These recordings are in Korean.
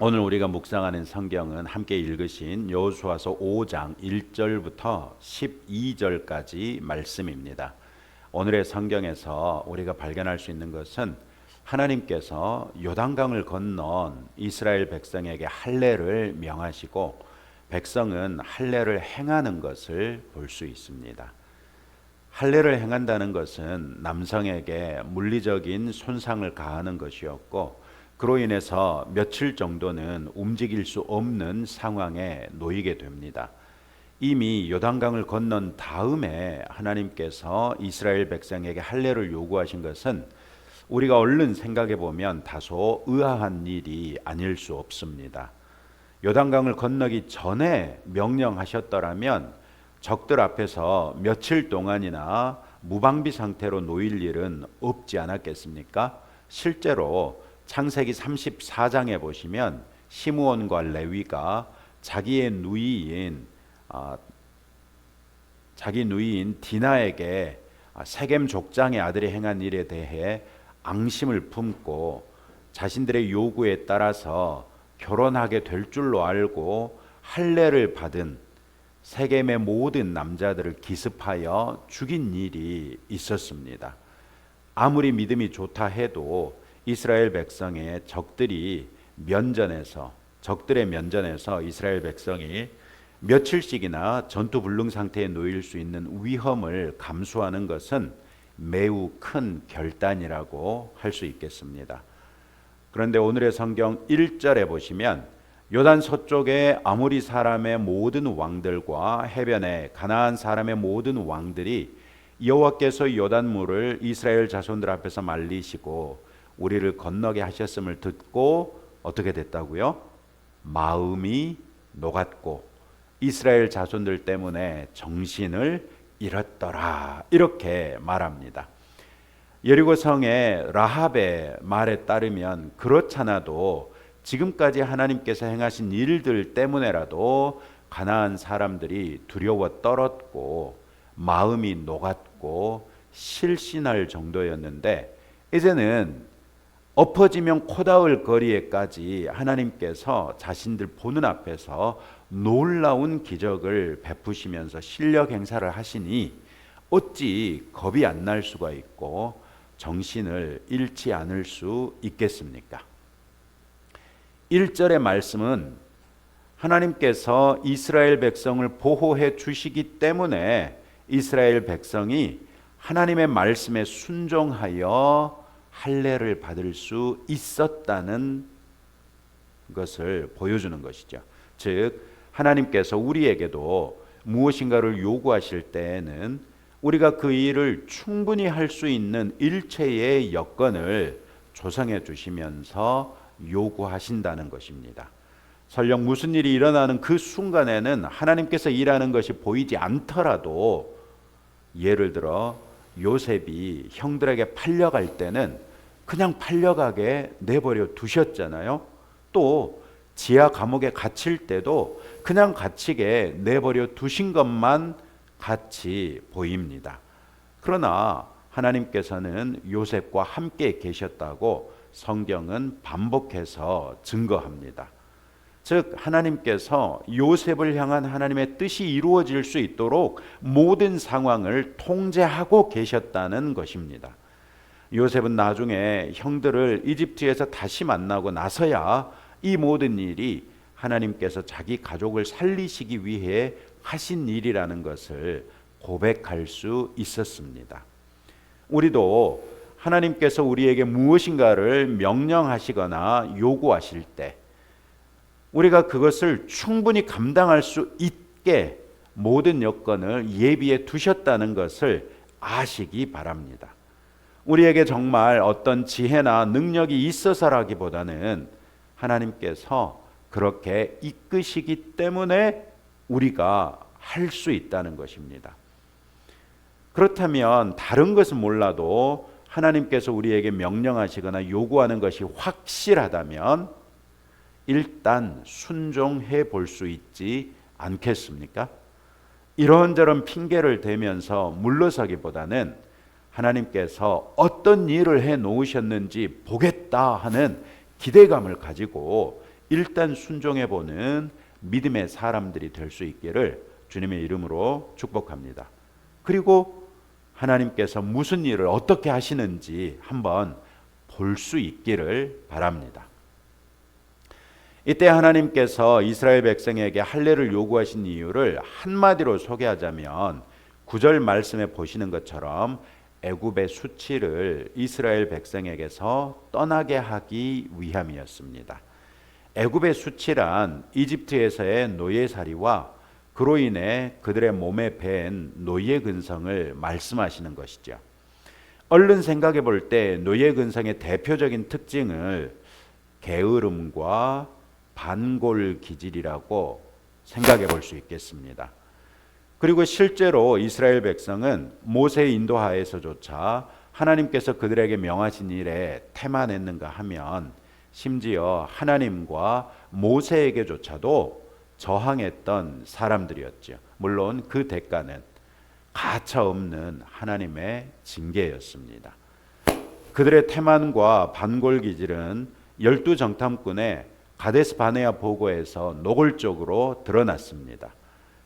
오늘 우리가 묵상하는 성경은 함께 읽으신 여호수아서 5장 1절부터 12절까지 말씀입니다. 오늘의 성경에서 우리가 발견할 수 있는 것은 하나님께서 요단강을 건넌 이스라엘 백성에게 할례를 명하시고 백성은 할례를 행하는 것을 볼 수 있습니다. 할례를 행한다는 것은 남성에게 물리적인 손상을 가하는 것이었고 그로 인해서 며칠 정도는 움직일 수 없는 상황에 놓이게 됩니다. 이미 요단강을 건넌 다음에 하나님께서 이스라엘 백성에게 할례를 요구하신 것은 우리가 얼른 생각해 보면 다소 의아한 일이 아닐 수 없습니다. 요단강을 건너기 전에 명령하셨더라면 적들 앞에서 며칠 동안이나 무방비 상태로 놓일 일은 없지 않았겠습니까? 실제로 창세기 34장에 보시면 시므온과 레위가 자기의 누이인 아, 자기 누이인 디나에게 세겜 족장의 아들이 행한 일에 대해 앙심을 품고 자신들의 요구에 따라서 결혼하게 될 줄로 알고 할례를 받은 세겜의 모든 남자들을 기습하여 죽인 일이 있었습니다. 아무리 믿음이 좋다 해도 이스라엘 백성의 적들이 면전에서 적들의 면전에서 이스라엘 백성이 며칠씩이나 전투 불능 상태에 놓일 수 있는 위험을 감수하는 것은 매우 큰 결단이라고 할 수 있겠습니다. 그런데 오늘의 성경 1절에 보시면 요단 서쪽의 아모리 사람의 모든 왕들과 해변의 가나안 사람의 모든 왕들이 여호와께서 요단물을 이스라엘 자손들 앞에서 말리시고 우리를 건너게 하셨음을 듣고 어떻게 됐다고요? 마음이 녹았고 이스라엘 자손들 때문에 정신을 잃었더라 이렇게 말합니다. 여리고 성의 라합의 말에 따르면 그렇잖아도 지금까지 하나님께서 행하신 일들 때문에라도 가나안 사람들이 두려워 떨었고 마음이 녹았고 실신할 정도였는데 이제는 엎어지면 코다울 거리에까지 하나님께서 자신들 보는 앞에서 놀라운 기적을 베푸시면서 실력 행사를 하시니 어찌 겁이 안 날 수가 있고 정신을 잃지 않을 수 있겠습니까? 1절의 말씀은 하나님께서 이스라엘 백성을 보호해 주시기 때문에 이스라엘 백성이 하나님의 말씀에 순종하여 할례를 받을 수 있었다는 것을 보여주는 것이죠. 즉 하나님께서 우리에게도 무엇인가를 요구하실 때에는 우리가 그 일을 충분히 할 수 있는 일체의 여건을 조성해 주시면서 요구하신다는 것입니다. 설령 무슨 일이 일어나는 그 순간에는 하나님께서 일하는 것이 보이지 않더라도 예를 들어 요셉이 형들에게 팔려갈 때는 그냥 팔려가게 내버려 두셨잖아요. 또 지하 감옥에 갇힐 때도 그냥 갇히게 내버려 두신 것만 같이 보입니다. 그러나 하나님께서는 요셉과 함께 계셨다고 성경은 반복해서 증거합니다. 즉 하나님께서 요셉을 향한 하나님의 뜻이 이루어질 수 있도록 모든 상황을 통제하고 계셨다는 것입니다. 요셉은 나중에 형들을 이집트에서 다시 만나고 나서야 이 모든 일이 하나님께서 자기 가족을 살리시기 위해 하신 일이라는 것을 고백할 수 있었습니다. 우리도 하나님께서 우리에게 무엇인가를 명령하시거나 요구하실 때 우리가 그것을 충분히 감당할 수 있게 모든 여건을 예비해 두셨다는 것을 아시기 바랍니다. 우리에게 정말 어떤 지혜나 능력이 있어서라기보다는 하나님께서 그렇게 이끄시기 때문에 우리가 할 수 있다는 것입니다. 그렇다면 다른 것은 몰라도 하나님께서 우리에게 명령하시거나 요구하는 것이 확실하다면 일단 순종해 볼 수 있지 않겠습니까? 이런저런 핑계를 대면서 물러서기보다는 하나님께서 어떤 일을 해 놓으셨는지 보겠다 하는 기대감을 가지고 일단 순종해 보는 믿음의 사람들이 될 수 있기를 주님의 이름으로 축복합니다. 그리고 하나님께서 무슨 일을 어떻게 하시는지 한번 볼 수 있기를 바랍니다. 이때 하나님께서 이스라엘 백성에게 할례를 요구하신 이유를 한마디로 소개하자면 구절 말씀에 보시는 것처럼 애굽의 수치를 이스라엘 백성에게서 떠나게 하기 위함이었습니다. 애굽의 수치란 이집트에서의 노예살이와 그로 인해 그들의 몸에 밴 노예 근성을 말씀하시는 것이죠. 얼른 생각해 볼 때 노예 근성의 대표적인 특징을 게으름과 반골 기질이라고 생각해 볼 수 있겠습니다. 그리고 실제로 이스라엘 백성은 모세 인도하에서조차 하나님께서 그들에게 명하신 일에 태만했는가 하면 심지어 하나님과 모세에게조차도 저항했던 사람들이었죠. 물론 그 대가는 가차 없는 하나님의 징계였습니다. 그들의 태만과 반골 기질은 열두 정탐꾼의 가데스 바네아 보고에서 노골적으로 드러났습니다.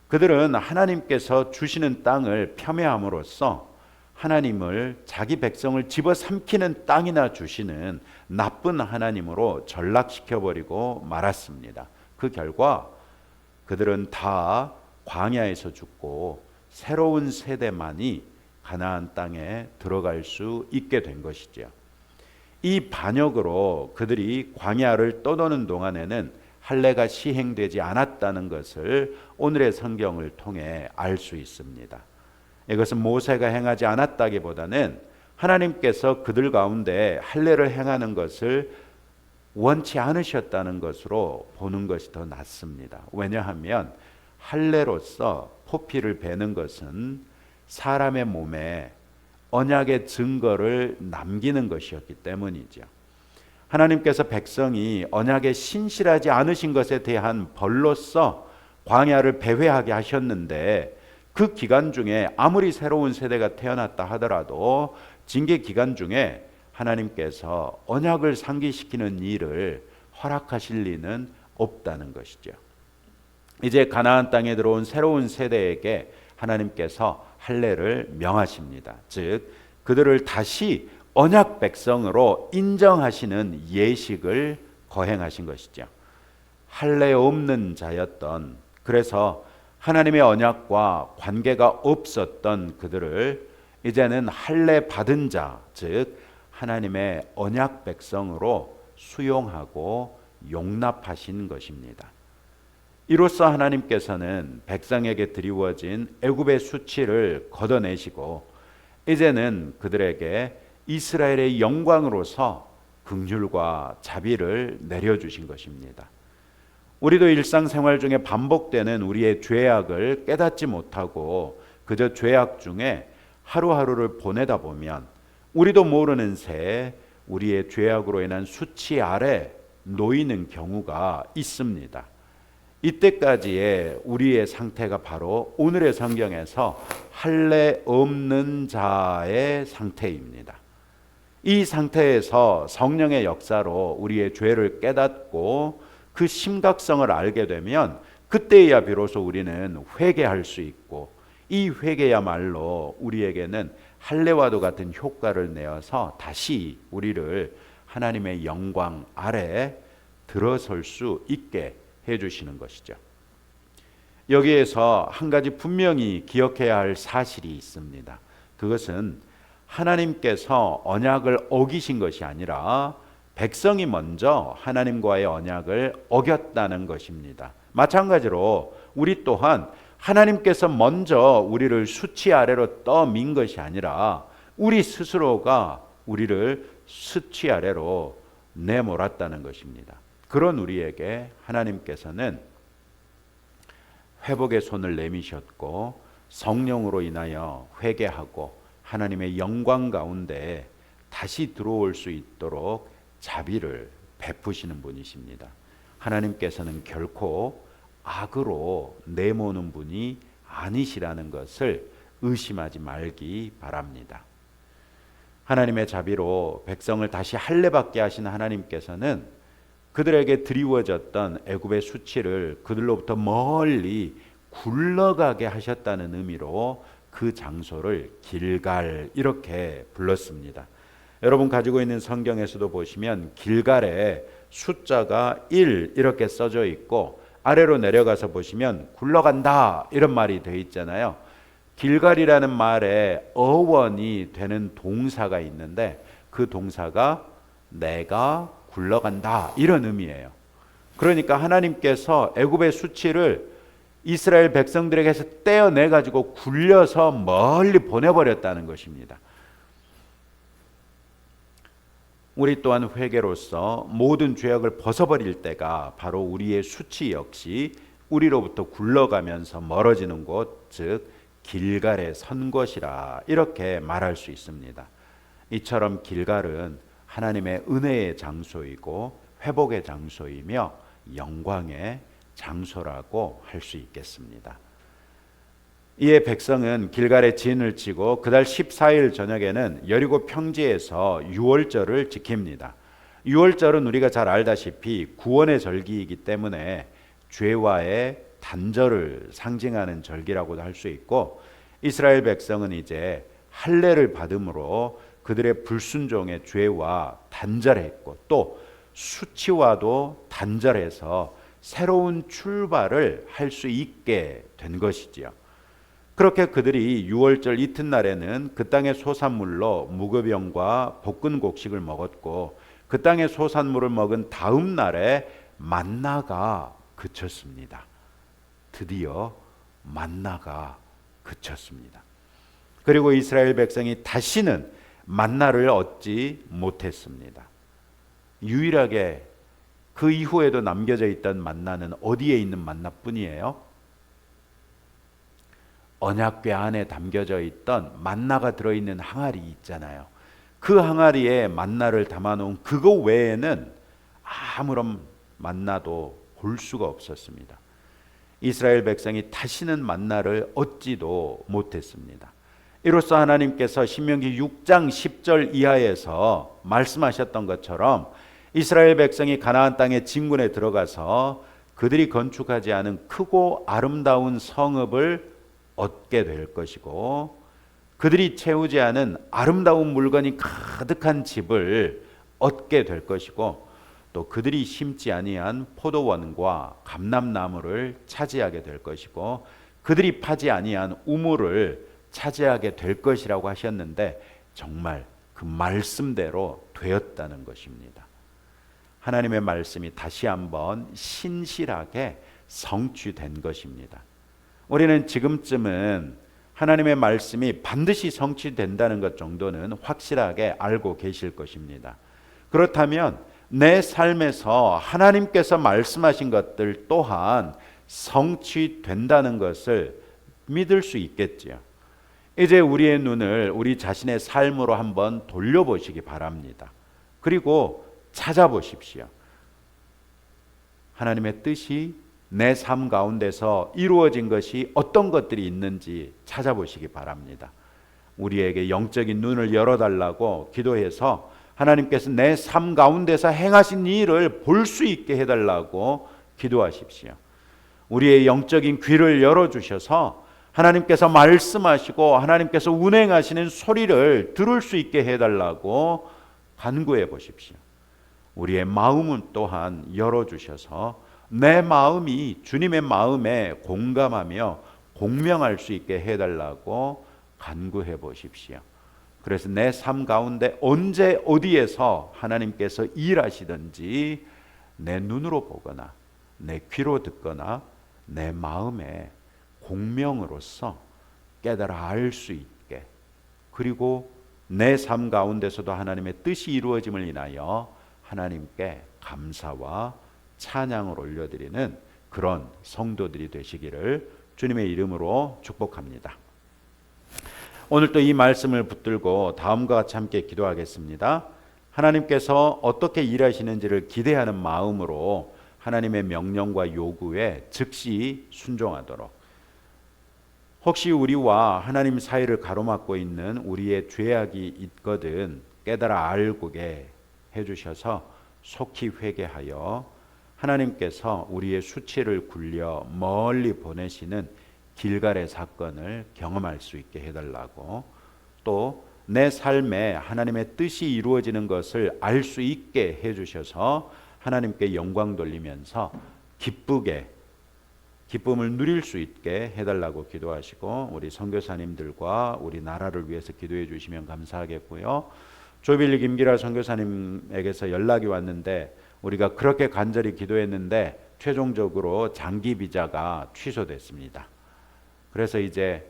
그들은 하나님께서 주시는 땅을 폄훼함으로써 하나님을 자기 백성을 집어삼키는 땅이나 주시는 나쁜 하나님으로 전락시켜 버리고 말았습니다. 그 결과 그들은 다 광야에서 죽고 새로운 세대만이 가나안 땅에 들어갈 수 있게 된 것이죠. 이 반역으로 그들이 광야를 떠도는 동안에는 할례가 시행되지 않았다는 것을 오늘의 성경을 통해 알 수 있습니다. 이것은 모세가 행하지 않았다기보다는 하나님께서 그들 가운데 할례를 행하는 것을 원치 않으셨다는 것으로 보는 것이 더 낫습니다. 왜냐하면 할례로서 포피를 베는 것은 사람의 몸에 언약의 증거를 남기는 것이었기 때문이죠. 하나님께서 백성이 언약에 신실하지 않으신 것에 대한 벌로서 광야를 배회하게 하셨는데 그 기간 중에 아무리 새로운 세대가 태어났다 하더라도 징계 기간 중에 하나님께서 언약을 상기시키는 일을 허락하실 리는 없다는 것이죠. 이제 가나안 땅에 들어온 새로운 세대에게 하나님께서 할례를 명하십니다. 즉 그들을 다시 언약 백성으로 인정하시는 예식을 거행하신 것이죠. 할례 없는 자였던 그래서 하나님의 언약과 관계가 없었던 그들을 이제는 할례 받은 자, 즉 하나님의 언약 백성으로 수용하고 용납하신 것입니다. 이로써 하나님께서는 백성에게 드리워진 애굽의 수치를 걷어내시고 이제는 그들에게 이스라엘의 영광으로서 긍휼과 자비를 내려 주신 것입니다. 우리도 일상생활 중에 반복되는 우리의 죄악을 깨닫지 못하고 그저 죄악 중에 하루하루를 보내다 보면 우리도 모르는 새 우리의 죄악으로 인한 수치 아래 놓이는 경우가 있습니다. 이때까지의 우리의 상태가 바로 오늘의 성경에서 할례 없는 자의 상태입니다. 이 상태에서 성령의 역사로 우리의 죄를 깨닫고 그 심각성을 알게 되면 그때야 비로소 우리는 회개할 수 있고 이 회개야말로 우리에게는 할례와도 같은 효과를 내어서 다시 우리를 하나님의 영광 아래 들어설 수 있게 해 주시는 것이죠. 여기에서 한 가지 분명히 기억해야 할 사실이 있습니다. 그것은 하나님께서 언약을 어기신 것이 아니라 백성이 먼저 하나님과의 언약을 어겼다는 것입니다. 마찬가지로 우리 또한 하나님께서 먼저 우리를 수치 아래로 떠민 것이 아니라 우리 스스로가 우리를 수치 아래로 내몰았다는 것입니다. 그런 우리에게 하나님께서는 회복의 손을 내미셨고 성령으로 인하여 회개하고 하나님의 영광 가운데 다시 들어올 수 있도록 자비를 베푸시는 분이십니다. 하나님께서는 결코 악으로 내모는 분이 아니시라는 것을 의심하지 말기 바랍니다. 하나님의 자비로 백성을 다시 할례받게 하신 하나님께서는 그들에게 드리워졌던 애굽의 수치를 그들로부터 멀리 굴러가게 하셨다는 의미로 그 장소를 길갈 이렇게 불렀습니다. 여러분 가지고 있는 성경에서도 보시면 길갈에 숫자가 1 이렇게 써져 있고 아래로 내려가서 보시면 굴러간다 이런 말이 되어 있잖아요. 길갈이라는 말에 어원이 되는 동사가 있는데 그 동사가 내가 굴러간다 이런 의미예요. 그러니까 하나님께서 애굽의 수치를 이스라엘 백성들에게서 떼어내 가지고 굴려서 멀리 보내 버렸다는 것입니다. 우리 또한 회개로서 모든 죄악을 벗어버릴 때가 바로 우리의 수치 역시 우리로부터 굴러가면서 멀어지는 곳, 즉 길갈에 선 것이라 이렇게 말할 수 있습니다. 이처럼 길갈은 하나님의 은혜의 장소이고 회복의 장소이며 영광의 장소라고 할 수 있겠습니다. 이에 백성은 길갈에 진을 치고 그달 14일 저녁에는 여리고 평지에서 유월절을 지킵니다. 유월절은 우리가 잘 알다시피 구원의 절기이기 때문에 죄와의 단절을 상징하는 절기라고도 할 수 있고 이스라엘 백성은 이제 할례를 받음으로 그들의 불순종의 죄와 단절했고 또 수치와도 단절해서 새로운 출발을 할 수 있게 된 것이지요. 그렇게 그들이 유월절 이튿날에는 그 땅의 소산물로 무교병과 볶은 곡식을 먹었고 그 땅의 소산물을 먹은 다음 날에 만나가 그쳤습니다. 드디어 만나가 그쳤습니다. 그리고 이스라엘 백성이 다시는 만나를 얻지 못했습니다. 유일하게 그 이후에도 남겨져 있던 만나는 어디에 있는 만나뿐이에요? 언약궤 안에 담겨져 있던 만나가 들어있는 항아리 있잖아요. 그 항아리에 만나를 담아놓은 그거 외에는 아무런 만나도 볼 수가 없었습니다. 이스라엘 백성이 다시는 만나를 얻지도 못했습니다. 이로써 하나님께서 신명기 6장 10절 이하에서 말씀하셨던 것처럼 이스라엘 백성이 가나안 땅의 진군에 들어가서 그들이 건축하지 않은 크고 아름다운 성읍을 얻게 될 것이고 그들이 채우지 않은 아름다운 물건이 가득한 집을 얻게 될 것이고 또 그들이 심지 아니한 포도원과 감람나무를 차지하게 될 것이고 그들이 파지 아니한 우물을 차지하게 될 것이라고 하셨는데 정말 그 말씀대로 되었다는 것입니다. 하나님의 말씀이 다시 한번 신실하게 성취된 것입니다. 우리는 지금쯤은 하나님의 말씀이 반드시 성취된다는 것 정도는 확실하게 알고 계실 것입니다. 그렇다면 내 삶에서 하나님께서 말씀하신 것들 또한 성취된다는 것을 믿을 수 있겠지요. 이제 우리의 눈을 우리 자신의 삶으로 한번 돌려보시기 바랍니다. 그리고 찾아보십시오. 하나님의 뜻이 내 삶 가운데서 이루어진 것이 어떤 것들이 있는지 찾아보시기 바랍니다. 우리에게 영적인 눈을 열어달라고 기도해서 하나님께서 내 삶 가운데서 행하신 일을 볼 수 있게 해달라고 기도하십시오. 우리의 영적인 귀를 열어주셔서 하나님께서 말씀하시고 하나님께서 운행하시는 소리를 들을 수 있게 해달라고 간구해 보십시오. 우리의 마음은 또한 열어주셔서 내 마음이 주님의 마음에 공감하며 공명할 수 있게 해달라고 간구해 보십시오. 그래서 내 삶 가운데 언제 어디에서 하나님께서 일하시든지 내 눈으로 보거나 내 귀로 듣거나 내 마음에 공명으로서 깨달아 알 수 있게 그리고 내 삶 가운데서도 하나님의 뜻이 이루어짐을 인하여 하나님께 감사와 찬양을 올려드리는 그런 성도들이 되시기를 주님의 이름으로 축복합니다. 오늘 또 이 말씀을 붙들고 다음과 같이 함께 기도하겠습니다. 하나님께서 어떻게 일하시는지를 기대하는 마음으로 하나님의 명령과 요구에 즉시 순종하도록 혹시 우리와 하나님 사이를 가로막고 있는 우리의 죄악이 있거든 깨달아 알고게 해주셔서 속히 회개하여 하나님께서 우리의 수치를 굴려 멀리 보내시는 길갈의 사건을 경험할 수 있게 해달라고 또 내 삶에 하나님의 뜻이 이루어지는 것을 알 수 있게 해주셔서 하나님께 영광 돌리면서 기쁘게 기쁨을 누릴 수 있게 해달라고 기도하시고 우리 선교사님들과 우리 나라를 위해서 기도해 주시면 감사하겠고요. 조빌리 김기라 선교사님에게서 연락이 왔는데 우리가 그렇게 간절히 기도했는데 최종적으로 장기 비자가 취소됐습니다. 그래서 이제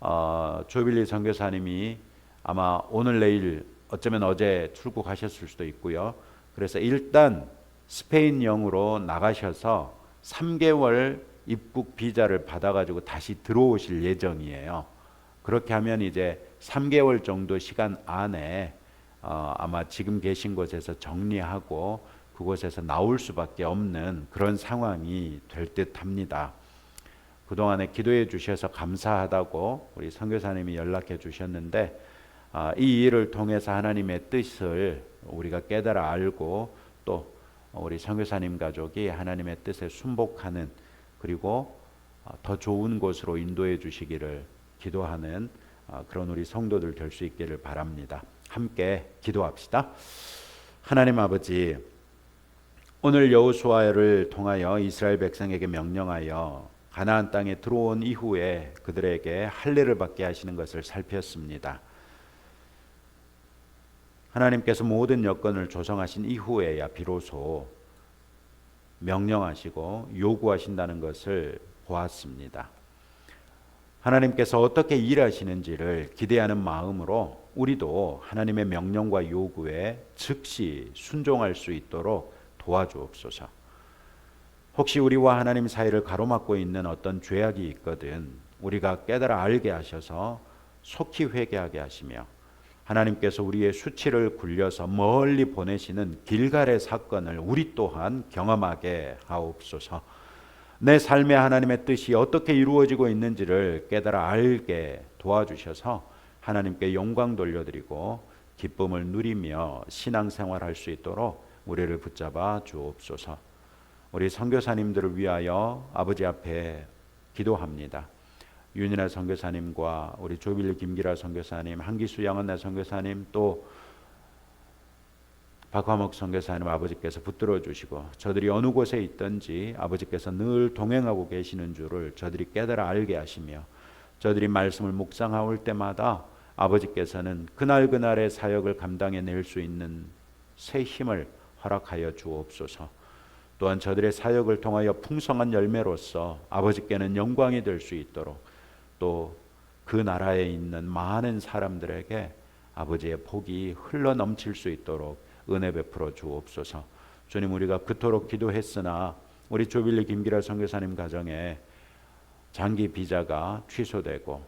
어, 조빌리 선교사님이 아마 오늘 내일 어쩌면 어제 출국하셨을 수도 있고요. 그래서 일단 스페인령으로 나가셔서 3개월 입국 비자를 받아가지고 다시 들어오실 예정이에요. 그렇게 하면 이제 3개월 정도 시간 안에 어, 아마 지금 계신 곳에서 정리하고 그곳에서 나올 수밖에 없는 그런 상황이 될 듯합니다. 그동안에 기도해 주셔서 감사하다고 우리 선교사님이 연락해 주셨는데 아, 이 일을 통해서 하나님의 뜻을 우리가 깨달아 알고 또 우리 선교사님 가족이 하나님의 뜻에 순복하는 그리고 아, 더 좋은 곳으로 인도해 주시기를 기도하는 아, 그런 우리 성도들 될 수 있기를 바랍니다. 함께 기도합시다. 하나님 아버지 오늘 여호수아를 통하여 이스라엘 백성에게 명령하여 가나안 땅에 들어온 이후에 그들에게 할례를 받게 하시는 것을 살폈습니다. 하나님께서 모든 여건을 조성하신 이후에야 비로소 명령하시고 요구하신다는 것을 보았습니다. 하나님께서 어떻게 일하시는지를 기대하는 마음으로 우리도 하나님의 명령과 요구에 즉시 순종할 수 있도록 도와주옵소서. 혹시 우리와 하나님 사이를 가로막고 있는 어떤 죄악이 있거든 우리가 깨달아 알게 하셔서 속히 회개하게 하시며 하나님께서 우리의 수치를 굴려서 멀리 보내시는 길갈의 사건을 우리 또한 경험하게 하옵소서. 내 삶의 하나님의 뜻이 어떻게 이루어지고 있는지를 깨달아 알게 도와주셔서 하나님께 영광 돌려드리고 기쁨을 누리며 신앙생활할 수 있도록 우리를 붙잡아 주옵소서. 우리 선교사님들을 위하여 아버지 앞에 기도합니다. 윤이나 선교사님과 우리 조빌리 김기라 선교사님, 한기수 양은나 선교사님 또 박화목 선교사님 아버지께서 붙들어 주시고 저들이 어느 곳에 있든지 아버지께서 늘 동행하고 계시는 줄을 저들이 깨달아 알게 하시며 저들이 말씀을 묵상하올 때마다 아버지께서는 그날 그날의 사역을 감당해 낼 수 있는 새 힘을 허락하여 주옵소서. 또한 저들의 사역을 통하여 풍성한 열매로서 아버지께는 영광이 될 수 있도록 또 그 나라에 있는 많은 사람들에게 아버지의 복이 흘러 넘칠 수 있도록 은혜 베풀어 주옵소서. 주님 우리가 그토록 기도했으나 우리 조빌리 김기라 선교사님 가정에 장기 비자가 취소되고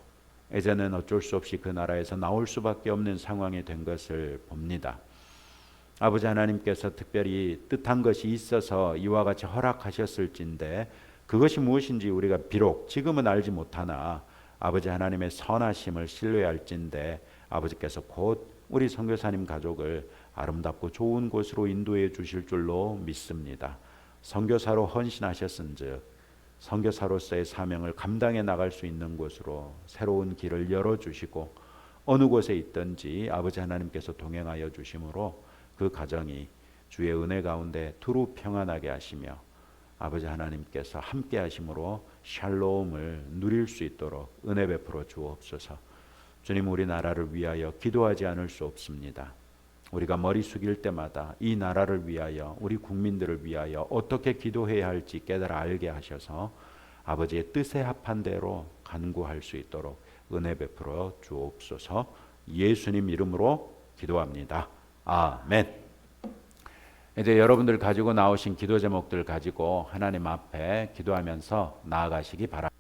이제는 어쩔 수 없이 그 나라에서 나올 수밖에 없는 상황이 된 것을 봅니다. 아버지 하나님께서 특별히 뜻한 것이 있어서 이와 같이 허락하셨을진데 그것이 무엇인지 우리가 비록 지금은 알지 못하나 아버지 하나님의 선하심을 신뢰할진데 아버지께서 곧 우리 선교사님 가족을 아름답고 좋은 곳으로 인도해 주실 줄로 믿습니다. 선교사로 헌신하셨은즉 선교사로서의 사명을 감당해 나갈 수 있는 곳으로 새로운 길을 열어 주시고 어느 곳에 있든지 아버지 하나님께서 동행하여 주심으로 그 가정이 주의 은혜 가운데 두루 평안하게 하시며 아버지 하나님께서 함께 하심으로 샬롬을 누릴 수 있도록 은혜 베풀어 주옵소서. 주님 우리나라를 위하여 기도하지 않을 수 없습니다. 우리가 머리 숙일 때마다 이 나라를 위하여 우리 국민들을 위하여 어떻게 기도해야 할지 깨달아 알게 하셔서 아버지의 뜻에 합한 대로 간구할 수 있도록 은혜 베풀어 주옵소서. 예수님 이름으로 기도합니다. 아멘. 이제 여러분들 가지고 나오신 기도 제목들 가지고 하나님 앞에 기도하면서 나아가시기 바랍니다.